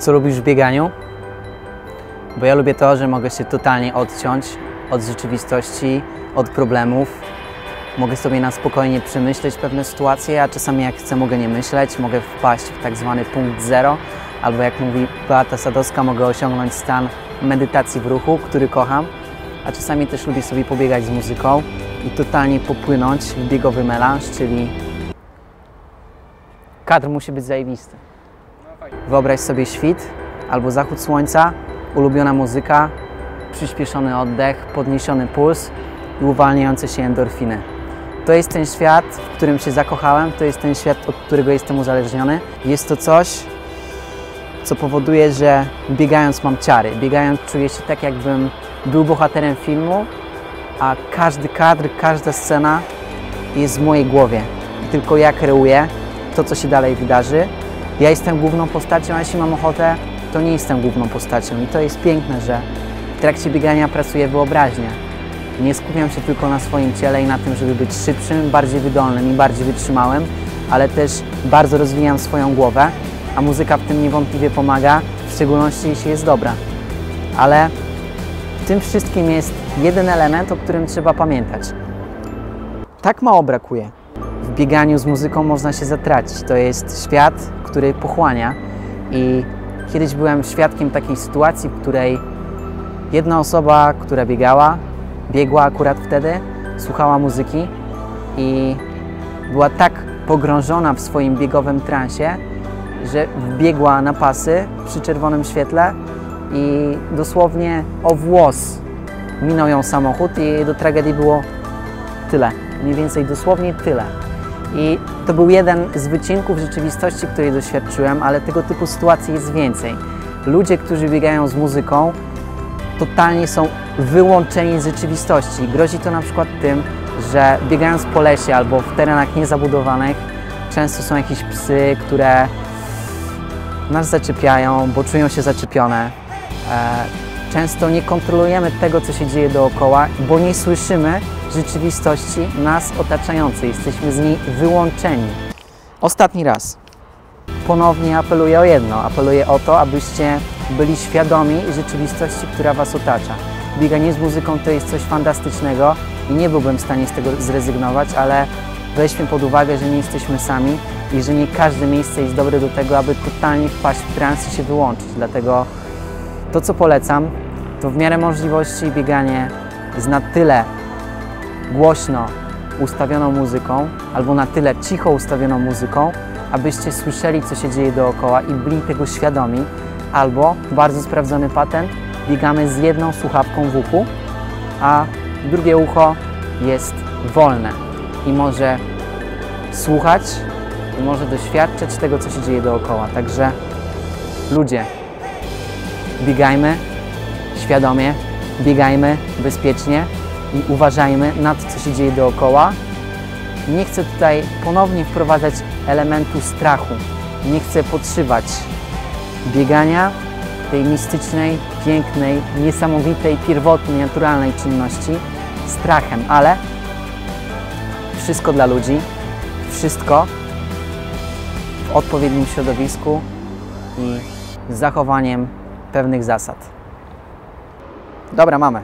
Co lubisz w bieganiu? Bo ja lubię to, że mogę się totalnie odciąć od rzeczywistości, od problemów. Mogę sobie na spokojnie przemyśleć pewne sytuacje, a czasami jak chcę, mogę nie myśleć, mogę wpaść w tak zwany punkt zero, albo jak mówi Beata Sadowska, mogę osiągnąć stan medytacji w ruchu, który kocham, a czasami też lubię sobie pobiegać z muzyką i totalnie popłynąć w biegowy melanż, czyli kadr musi być zajebisty. Wyobraź sobie świt albo zachód słońca, ulubiona muzyka, przyspieszony oddech, podniesiony puls i uwalniające się endorfiny. To jest ten świat, w którym się zakochałem, to jest ten świat, od którego jestem uzależniony. Jest to coś, co powoduje, że biegając mam ciary. Biegając czuję się tak, jakbym był bohaterem filmu, a każdy kadr, każda scena jest w mojej głowie. Tylko ja kreuję to, co się dalej wydarzy. Ja jestem główną postacią, a jeśli mam ochotę, to nie jestem główną postacią. I to jest piękne, że w trakcie biegania pracuję wyobraźnia. Nie skupiam się tylko na swoim ciele i na tym, żeby być szybszym, bardziej wydolnym i bardziej wytrzymałym, ale też bardzo rozwijam swoją głowę, a muzyka w tym niewątpliwie pomaga, w szczególności jeśli jest dobra. Ale w tym wszystkim jest jeden element, o którym trzeba pamiętać. Tak mało brakuje. W bieganiu z muzyką można się zatracić. To jest świat, który pochłania i kiedyś byłem świadkiem takiej sytuacji, w której jedna osoba, która biegała, biegła akurat wtedy, słuchała muzyki i była tak pogrążona w swoim biegowym transie, że wbiegła na pasy przy czerwonym świetle i dosłownie o włos minął ją samochód i do tragedii było tyle. Mniej więcej dosłownie tyle. I to był jeden z wycinków rzeczywistości, której doświadczyłem, ale tego typu sytuacji jest więcej. Ludzie, którzy biegają z muzyką, totalnie są wyłączeni z rzeczywistości. Grozi to na przykład tym, że biegając po lesie albo w terenach niezabudowanych, często są jakieś psy, które nas zaczepiają, bo czują się zaczepione. Często nie kontrolujemy tego, co się dzieje dookoła, bo nie słyszymy rzeczywistości nas otaczającej. Jesteśmy z niej wyłączeni. Ostatni raz. Ponownie apeluję o jedno. Apeluję o to, abyście byli świadomi rzeczywistości, która Was otacza. Bieganie z muzyką to jest coś fantastycznego i nie byłbym w stanie z tego zrezygnować, ale weźmy pod uwagę, że nie jesteśmy sami i że nie każde miejsce jest dobre do tego, aby totalnie wpaść w trans i się wyłączyć. Dlatego to, co polecam, to w miarę możliwości bieganie z na tyle głośno ustawioną muzyką albo na tyle cicho ustawioną muzyką, abyście słyszeli, co się dzieje dookoła i byli tego świadomi, albo bardzo sprawdzony patent, biegamy z jedną słuchawką w uchu, a drugie ucho jest wolne i może słuchać i może doświadczać tego, co się dzieje dookoła. Także ludzie, biegajmy świadomie, biegajmy bezpiecznie i uważajmy na to, co się dzieje dookoła. Nie chcę tutaj ponownie wprowadzać elementu strachu. Nie chcę podszywać biegania, tej mistycznej, pięknej, niesamowitej, pierwotnej, naturalnej czynności strachem, ale wszystko dla ludzi, wszystko w odpowiednim środowisku i z zachowaniem pewnych zasad. Dobra, mamy.